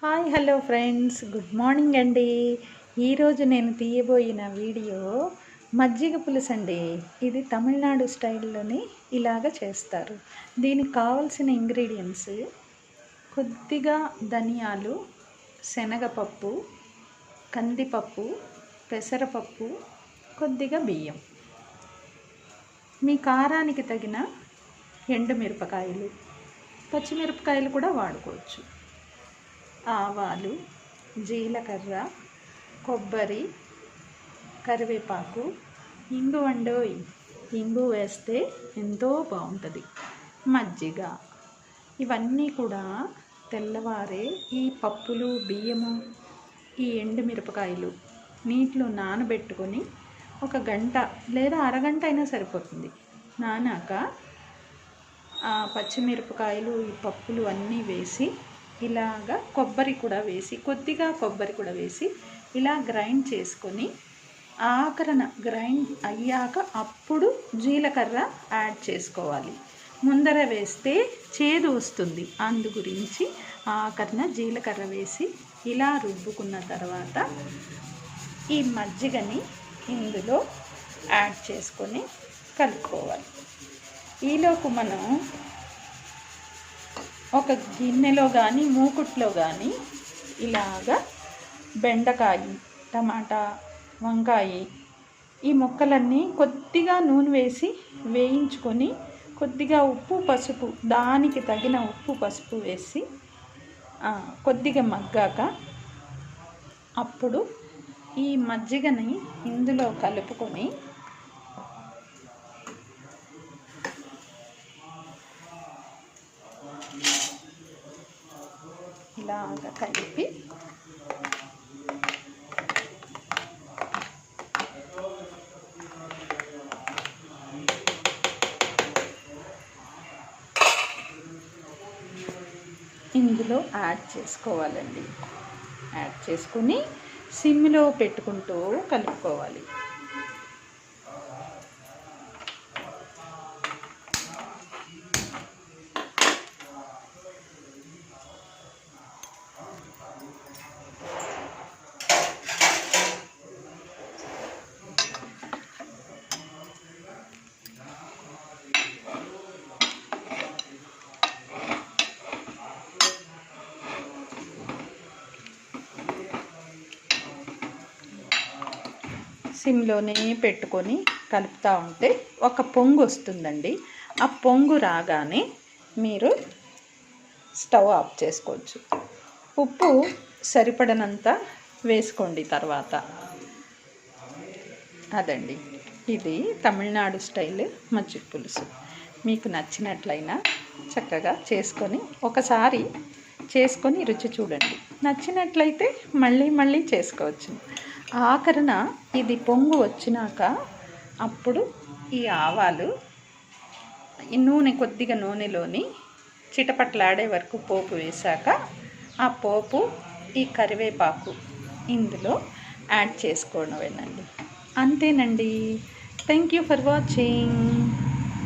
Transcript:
Hi hello friends. Good morning అండి. ఈరోజు నేను తీయబోయిన వీడియో మజ్జిగ పులుసు అండి. ఇది తమిళనాడు స్టైల్లోని ఇలాగ చేస్తారు. దీనికి కావలసిన ఇంగ్రీడియంట్స్ కొద్దిగా ధనియాలు శనగపప్పు కందిపప్పు పెసరపప్పు కొద్దిగా బియ్యం. మీ కారానికి తగిన ఎండుమిరపకాయలు పచ్చిమిరపకాయలు కూడా వాడుకోవచ్చు. ఆవాలు జీలకర్ర కొబ్బరి కరివేపాకు ఇంగు వండోయ్. ఇంగు వేస్తే ఎంతో బాగుంటుంది మజ్జిగ. ఇవన్నీ కూడా తెల్లవారే ఈ పప్పులు బియ్యము ఈ ఎండుమిరపకాయలు నీటిలో నానబెట్టుకొని ఒక గంట లేదా అరగంట అయినా సరిపోతుంది. నానాక పచ్చిమిరపకాయలు ఈ పప్పులు అన్నీ వేసి ఇలాగా కొబ్బరి కూడా వేసి కొద్దిగా కొబ్బరి కూడా వేసి ఇలా గ్రైండ్ చేసుకొని ఆఖరణ గ్రైండ్ అయ్యాక అప్పుడు జీలకర్ర యాడ్ చేసుకోవాలి. ముందర వేస్తే చేదు వస్తుంది. అందు గురించి ఆఖరణ జీలకర్ర వేసి ఇలా రుబ్బుకున్న తర్వాత ఈ మజ్జిగని ఇందులో యాడ్ చేసుకొని కలుపుకోవాలి. ఈలోపు మనం ఒక గిన్నెలో కానీ మూకుట్లో కానీ ఇలాగా బెండకాయ టమాటా వంకాయ ఈ ముక్కలన్నీ కొద్దిగా నూనె వేసి వేయించుకొని కొద్దిగా ఉప్పు పసుపు దానికి తగిన ఉప్పు పసుపు వేసి కొద్దిగా మగ్గాక అప్పుడు ఈ మజ్జిగని ఇందులో కలుపుకొని ఇలాగ కలిపి ఇందులో యాడ్ చేసుకోవాలండి. యాడ్ చేసుకుని సిమ్లో పెట్టుకుంటూ కలుపుకోవాలి. సిమ్లోనే పెట్టుకొని కలుపుతూ ఉంటే ఒక పొంగు వస్తుందండి. ఆ పొంగు రాగానే మీరు స్టవ్ ఆఫ్ చేసుకోవచ్చు. ఉప్పు సరిపడనంత వేసుకోండి తర్వాత. అదండి. ఇది తమిళనాడు స్టైల్ మజ్జిగ పులుసు. మీకు నచ్చినట్లయినా చక్కగా చేసుకొని ఒకసారి చేసుకొని రుచి చూడండి. నచ్చినట్లయితే మళ్ళీ మళ్ళీ చేసుకోవచ్చు. ఆఖరణ ఇది పొంగు వచ్చినాక అప్పుడు ఈ ఆవాలు ఈ నూనె కొద్దిగా నూనెలోని చిటపట్లాడే వరకు పోపు వేశాక ఆ పోపు ఈ కరివేపాకు ఇందులో యాడ్ చేసుకోవడమేనండి అంతేనండి. Thank you for watching